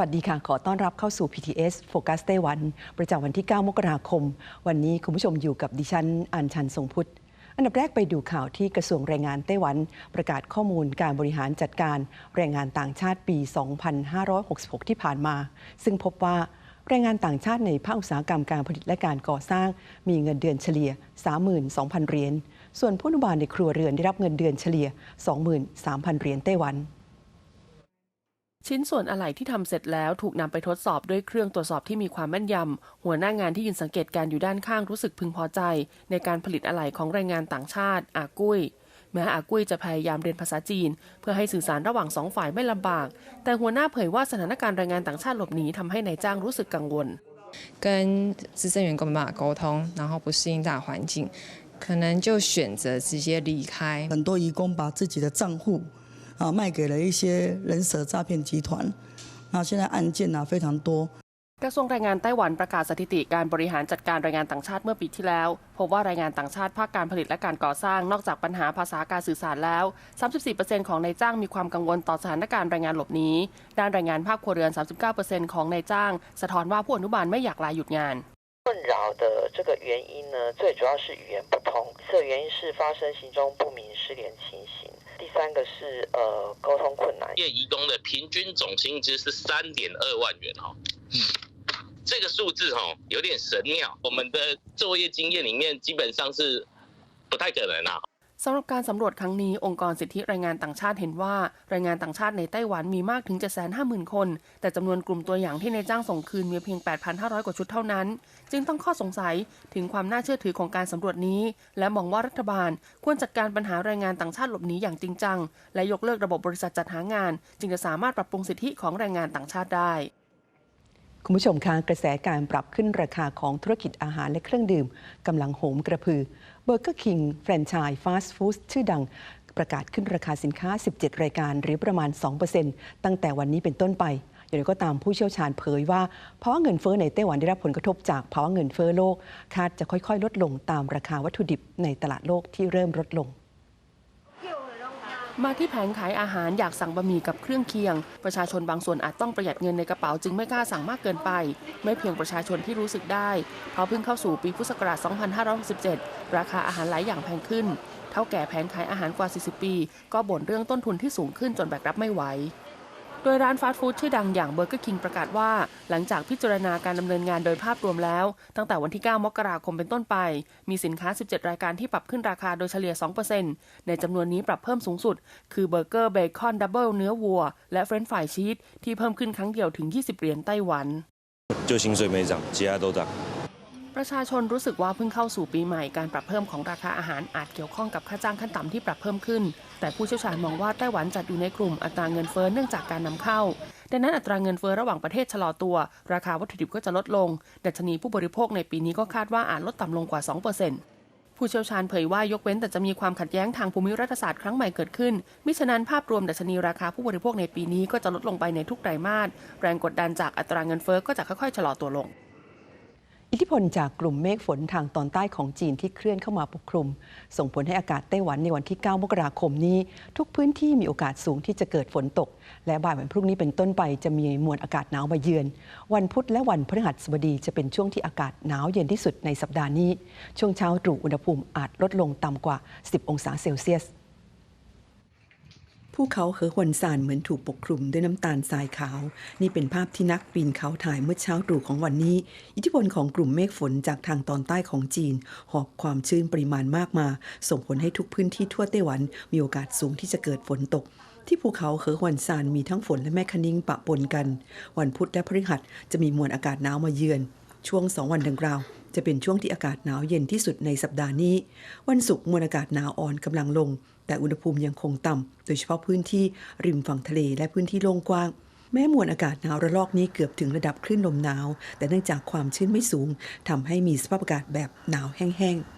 วัสดีค่ะ ขอต้อนรับเข้าสู่ PTS Focus ไต้หวัน ประจำวันที่ 9 มกราคม วันนี้คุณผู้ชมอยู่กับดิฉัน อัญชันทรงพุทธ อันดับแรกไปดูข่าวที่กระทรวงแรงงานไต้หวัน ประกาศข้อมูลการบริหารจัดการแรงงานต่างชาติปี 2566 ที่ผ่านมา ซึ่งพบว่าแรงงานต่างชาติในภาคอุตสาหกรรมการผลิตและการก่อสร้าง มีเงินเดือนเฉลี่ย 32,000 เหรียญ ส่วนผู้นุบาลในครัวเรือนได้รับเงินเดือนเฉลี่ย 23,000 เหรียญไต้หวัน ชิ้นส่วนอะไหล่ที่ทำเสร็จแล้วถูกนำไปทดสอบด้วยเครื่องตรวจสอบที่มีความแม่นยำ หัวหน้างานที่ยืนสังเกตการอยู่ด้านข้างรู้สึกพึงพอใจ ในการผลิตอะไหล่ของแรงงานต่างชาติ อากุ้ย แม้อากุ้ยจะพยายามเรียนภาษาจีน เพื่อให้สื่อสารระหว่างสองฝ่ายไม่ลำบาก แต่หัวหน้าเผยว่าสถานการณ์แรงงานต่างชาติหลบหนีทำให้นายจ้างรู้สึกกังวล 跟资深员工没办法沟通，然后不适应大环境，可能就选择直接离开。很多移工把自己的账户 啊卖给了一些人蛇诈骗集团，那现在案件啊非常多。 กระทรวงแรงงานไต้หวันประกาศสถิติการบริหารจัดการแรงงานต่างชาติเมื่อปีที่แล้วพบว่าแรงงานต่างชาติภาคการผลิตและการก่อสร้าง นอกจากปัญหาภาษาการสื่อสารแล้ว 34%ของนายจ้างมีความกังวลต่อสถานการณ์แรงงานหลบหนีด้านแรงงานภาคครัวเรือน 39%ของนายจ้าง สะท้อนว่าผู้อนุบาลไม่อยากลาหยุดงาน 困扰的这个原因呢，最主要是语言不通，这个原因是发生行踪不明、失联情形。 第三个是呃沟通困难，业移工的平均总薪资是三点二万元哦。这个数字哦有点神妙，我们的作业经验里面基本上是不太可能啊。 สำหรับการสำรวจครั้งนี้องค์กรสิทธิแรงงานต่างชาติเห็นว่าแรงงานต่างชาติในไต้หวันมีมากถึง 750,000 คน แต่จำนวนกลุ่มตัวอย่างที่นายจ้างส่งคืนมีเพียง 8,500 กว่าชุดเท่านั้น จึงต้องข้อสงสัยถึงความน่าเชื่อถือของการสำรวจนี้ และมองว่ารัฐบาลควรจัดการปัญหาแรงงานต่างชาติหลบหนีอย่างจริงจัง และยกเลิกระบบบริษัทจัดหางาน จึงจะสามารถปรับปรุงสิทธิของแรงงานต่างชาติได้ คุณผู้ชมคะกระแสการปรับขึ้นราคาของธุรกิจอาหารและเครื่องดื่มกำลังโหมกระพือเบอร์เกอร์คิงแฟรนไชส์ฟาสต์ฟู้ดชื่อดัง ประกาศขึ้นราคาสินค้า 17 รายการหรือประมาณ 2%ตั้งแต่วันนี้เป็นต้นไปอย่างไรก็ตามผู้เชี่ยวชาญเผยว่าภาวะเงินเฟ้อในไต้หวันได้รับผลกระทบจากภาวะเงินเฟ้อโลก คาดจะค่อยๆ ลดลงตามราคาวัตถุดิบในตลาดโลกที่เริ่มลดลง มาที่แผงขายอาหารอยากสั่งบะหมี่กับเครื่องเคียง ประชาชนบางส่วนอาจต้องประหยัดเงินในกระเป๋าจึงไม่กล้าสั่งมากเกินไป ไม่เพียงประชาชนที่รู้สึกได้ เพราะเพิ่งเข้าสู่ปีพุทธศักราช 2567 ราคาอาหารหลายอย่างแพงขึ้น เท่าแก่แผงขายอาหารกว่า 40 ปี ก็บ่นเรื่องต้นทุนที่สูงขึ้นจนแบกรับไม่ไหว ดยร้านฟาสต์ฟู้ดชื่อดังอย่างเบอร์เกอร์คิงประกาศว่า หลังจากพิจารณาการดำเนินงานโดยภาพรวมแล้ว ตั้งแต่วันที่ 9 มกราคมเป็นต้นไป มีสินค้า 17 รายการที่ปรับขึ้นราคาโดยเฉลี่ย 2%ในจำนวนนี้ปรับเพิ่มสูงสุด คือเบอร์เกอร์เบคอนดับเบิลเนื้อวัว และเฟรนช์ฟรายชีสที่เพิ่มขึ้นครั้งเดียวถึง 20 เหรียญไต้หวัน 就薪水没涨，其他都涨。 ประชาชนรู้สึกว่าเพิ่งเข้าสู่ปีใหม่การปรับเพิ่มของราคาอาหารอาจเกี่ยวข้องกับค่าจ้างขั้นต่ำที่ปรับเพิ่มขึ้น แต่ผู้เชี่ยวชาญมองว่าไต้หวันจัดอยู่ในกลุ่มอัตราเงินเฟ้อเนื่องจากการนำเข้า ดังนั้นอัตราเงินเฟ้อระหว่างประเทศชะลอตัว ราคาวัตถุดิบก็จะลดลง ดัชนีผู้บริโภคในปีนี้ก็คาดว่าอาจลดต่ำลงกว่า 2%ผู้เชี่ยวชาญเผยว่ายกเว้นแต่จะมีความขัดแย้งทางภูมิรัฐศาสตร์ครั้งใหม่เกิดขึ้น มิฉะนั้นภาพรวมดัชนีราคาผู้บริโภคในปีนี้ก็จะลดลงไปในทุกไตรมาส แรงกดดันจากอัตราเงินเฟ้อก็จะค่อยๆชะลอตัวลง อิทธิพลจากกลุ่มเมฆฝนทางตอนใต้ของจีนที่เคลื่อนเข้ามาปกคลุม ส่งผลให้อากาศไต้หวันในวันที่ 9 มกราคมนี้ ทุกพื้นที่มีโอกาสสูงที่จะเกิดฝนตก และบ่ายวันพรุ่งนี้เป็นต้นไปจะมีมวลอากาศหนาวมาเยือน วันพุธและวันพฤหัสบดีจะเป็นช่วงที่อากาศหนาวเย็นที่สุดในสัปดาห์นี้ ช่วงเช้าตรู่อุณหภูมิอาจลดลงต่ำกว่า 10 องศาเซลเซียส ภูเขาเหอหวนซานเหมือนถูกปกคลุมด้วยน้ำตาลทรายขาว นี่เป็นภาพที่นักปีนเขาถ่ายเมื่อเช้าตรู่ของวันนี้ อิทธิพลของกลุ่มเมฆฝนจากทางตอนใต้ของจีน หอบความชื้นปริมาณมากมา ส่งผลให้ทุกพื้นที่ทั่วไต้หวันมีโอกาสสูงที่จะเกิดฝนตกที่ภูเขาเหอหวนซานมีทั้งฝนและแม่คะนิ้งปะปนกัน วันพุธและพฤหัสจะมีมวลอากาศหนาวมาเยือน ช่วงสองวันดังกล่าว จะเป็นช่วงที่อากาศหนาวเย็นที่สุดในสัปดาห์นี้ วันศุกร์มวลอากาศหนาวอ่อนกำลังลง แต่อุณหภูมิยังคงต่ำ โดยเฉพาะพื้นที่ริมฝั่งทะเลและพื้นที่โล่งกว้าง แม้มวลอากาศหนาวระลอกนี้เกือบถึงระดับคลื่นลมหนาว แต่เนื่องจากความชื้นไม่สูงทำให้มีสภาพอากาศแบบหนาวแห้งๆ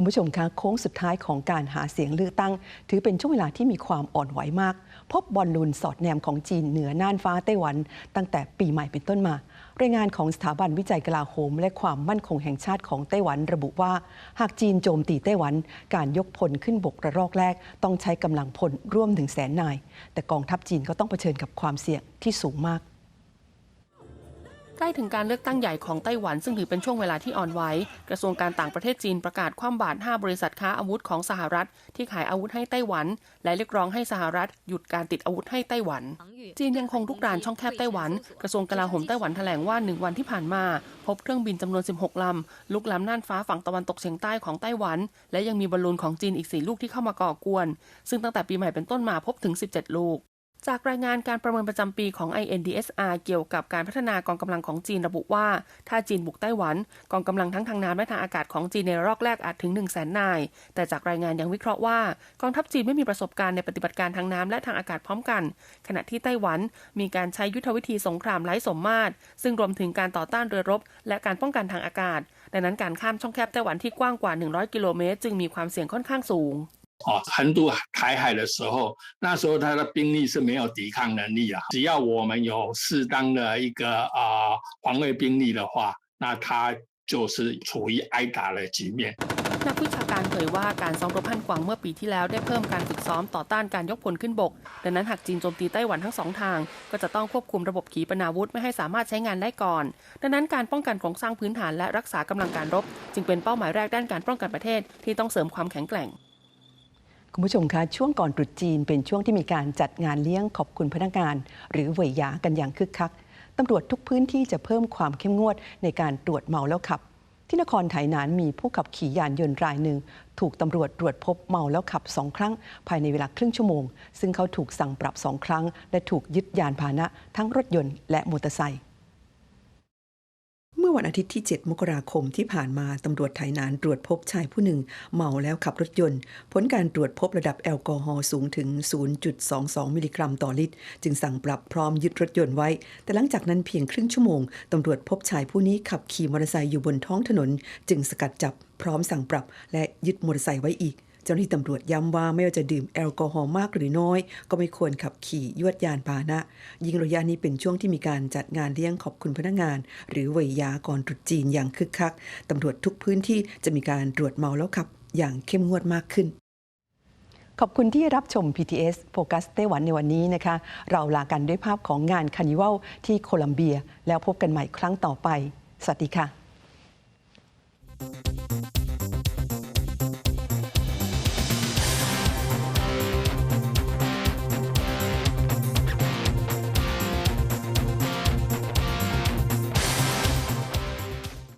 คุณผู้ชมคะโค้งสุดท้ายของการหาเสียงเลือกตั้ง ถือเป็นช่วงเวลาที่มีความอ่อนไหวมาก พบบอลลูนสอดแนมของจีนเหนือน่านฟ้าไต้หวัน ตั้งแต่ปีใหม่เป็นต้นมารายงานของสถาบันวิจัยกลาโหม และความมั่นคงแห่งชาติของไต้หวันระบุว่า หากจีนโจมตีไต้หวัน การยกพลขึ้นบกระลอกแรก ต้องใช้กำลังพลร่วมถึงแสนนาย แต่กองทัพจีนก็ต้องเผชิญกับความเสี่ยงที่สูงมาก ใกล้ถึงการเลือกตั้งใหญ่ของไต้หวันซึ่งถือเป็นช่วงเวลาที่อ่อนไหวกระทรวงการต่างประเทศจีนประกาศคว่ำบาตร5บริษัทค้าอาวุธของสหรัฐ ที่ขายอาวุธให้ไต้หวัน และเรียกร้องให้สหรัฐ หยุดการติดอาวุธให้ไต้หวัน จีนยังคงลุกรานช่องแคบไต้หวัน กระทรวงกลาโหมไต้หวันแถลงว่าหนึ่งวันที่ผ่านมา พบเครื่องบินจำนวน 16 ลำลุกล้ำน่านฟ้าฝั่งตะวันตกเฉียงใต้ของไต้หวัน และยังมีบอลลูนของจีนอีก4ลูกที่เข้ามาก่อกวน ซึ่งตั้งแต่ปีใหม่เป็นต้นมาพบถึง 17 ลูก จากรายงานการประเมินประจำปีของ INDSR เกี่ยวกับการพัฒนากองกำลังของจีนระบุว่า ถ้าจีนบุกไต้หวัน กองกำลังทั้งทางน้ำและทางอากาศของจีนในรอบแรกอาจถึง 1 0 0 0 0แสนนาย แต่จากรายงานยังวิเคราะห์ว่ากองทัพจีนไม่มีประสบการณ์ในปฏิบัติการทางน้ำและทางอากาศพร้อมกัน ขณะที่ไต้หวันมีการใช้ยุทธวิธีสงครามไร้สมมาตร ซึ่งรวมถึงการต่อต้านเรือรบ และการป้องกันทางอากาศ ดังนั้นการข้ามช่องแคบไต้หวันที่กว้างกว่า 100 กิโลเมตรจึงมีความเสี่ยงค่อนข้างสูง 哦，横渡台海的时候，那时候他的兵力是没有抵抗能力啊。只要我们有适当的一个啊、防卫兵力的话，那他就是处于挨打的局面。 นักวิชาการเผยว่าการซ้อมรบพันกวางเมื่อปีที่แล้วได้เพิ่มการฝึกซ้อมต่อต้านการยกพลขึ้นบก ดังนั้นหากจีนโจมตีไต้หวันทั้งสองทาง ก็จะต้องควบคุมระบบขีปนาวุธไม่ให้สามารถใช้งานได้ก่อน ดังนั้นการป้องกันโครงสร้างพื้นฐานและรักษากำลังการรบ จึงเป็นเป้าหมายแรกด้านการป้องกันประเทศที่ต้องเสริมความแข็งแกร่ง คุณผู้ชมคะช่วงก่อนตรุษจีนเป็นช่วงที่มีการจัดงานเลี้ยงขอบคุณพนักงาน หรือเหวยยากันอย่างคึกคักตำรวจทุกพื้นที่จะเพิ่มความเข้มงวดในการตรวจเมาแล้วขับ ที่นครไถหนานมีผู้ขับขี่ยานยนต์รายหนึ่ง ถูกตำรวจตรวจพบเมาแล้วขับสองครั้ง ภายในเวลาครึ่งชั่วโมง ซึ่งเขาถูกสั่งปรับสองครั้ง และถูกยึดยานพาหนะ ทั้งรถยนต์และมอเตอร์ไซค์ มื่อวันอาทิตย์ที่ 7 มกราคมที่ผ่านมาตำรวจไถหนานตรวจพบชายผู้หนึ่ง เมาแล้วขับรถยนต์ ผลการตรวจพบระดับแอลกอฮอล์สูงถึง 0.22 มิลลิกรัมต่อลิตร จึงสั่งปรับพร้อมยึดรถยนต์ไว้ แต่หลังจากนั้นเพียงครึ่งชั่วโมงตำรวจพบชายผู้นี้ขับขี่มอเตอร์ไซค์อยู่บนท้องถนน จึงสกัดจับพร้อมสั่งปรับและยึดมอเตอร์ไซค์ไว้อีก เจ้าหน้าที่ตำรวจย้ำว่าไม่ว่าจะดื่มแอลกอฮอล์มากหรือน้อย ก็ไม่ควรขับขี่ยวดยานพาหนะ ยิ่งระยะนี้เป็นช่วงที่มีการจัดงานเลี้ยงขอบคุณพนักงาน หรือเวยยาก่อนตรุษจีนอย่างคึกคักตำรวจทุกพื้นที่จะมีการตรวจเมาแล้วขับ อย่างเข้มงวดมากขึ้นขอบคุณที่รับชม PTS โฟกัสไต้หวันในวันนี้นะคะ เราลากันด้วยภาพของงานคานิวัลที่โคลัมเบีย แล้วพบกันใหม่ครั้งต่อไป สวัสดีค่ะ